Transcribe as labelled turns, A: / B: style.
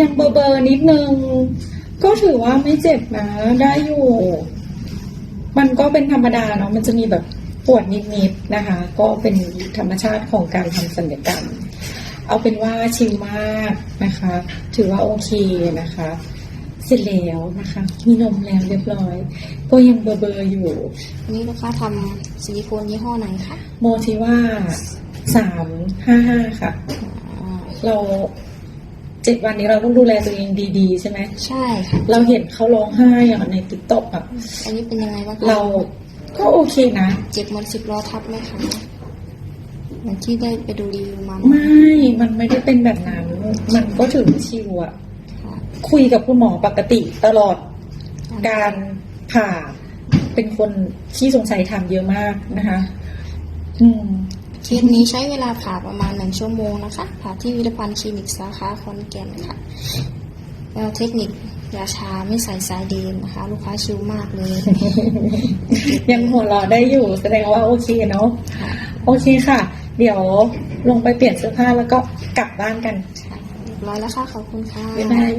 A: ยังเบอร์เบอร์นิดนึง ก็ถือว่าไม่เจ็บนะได้อยู่ มันก็เป็นธรรมดาเนาะมันจะมีแบบปวดนิดๆนะคะ ก็เป็นธรรมชาติของการทำศัลยกรรม เอาเป็นว่าชิลมากนะคะ ถือว่าโอเคนะคะเสร็จแล้วนะคะ มีนมแล้วเรียบร้อย ก็ยังเบอร์เบอร์อยู่
B: อันนี้ลูกค้าทำซิลิโคนยี่ห้อไหนคะ
A: โมทิว่าสามห้าห้าค่ะ
B: อ่า
A: เราเจ็ดวันนี้เราต้องดูแลตัวเองดีๆ ใช่ไหม
B: ใช่ค่ะ
A: เราเห็นเขาร้องไห้อะในติ๊กต็อกอะ
B: อันนี้เป็นยังไงบ้างคะ
A: เราก็โอเคนะ
B: เจ็บเหมันสิบล้อทับไหมคะเหมือนที่ได้ไปดูรีวิวมาไหม
A: ไม่ มันไม่ได้เป็นแบบนั้น มันก็ถือว่าชิวอะ
B: ค่ะ
A: คุยกับคุณหมอปกติตลอดการผ่าเป็นคนที่สงสัยถามเยอะมากนะคะ อืม
B: เคสนี้ใช้เวลาผ่าประมาณหนึ่งชั่วโมงนะคะ ผ่าที่วิทยาพันธ์คลินิกสาขาคอนแก่นค่ะแล้วเทคนิคยาชาไม่ใส่สายเดนนะคะ ลูกค้าชิลมากเลย
A: ยังหัวเราะได้อยู่แสดงว่าโอเคเนาะ
B: ค่ะ
A: โอเคค่ะ เดี๋ยวลงไปเปลี่ยนเสื้อผ้าแล้วก็กลับบ้านกัน
B: ค่ะเรียบร้อยแล้วค่ะ ขอบคุณค่ะ
A: บ๊ายบาย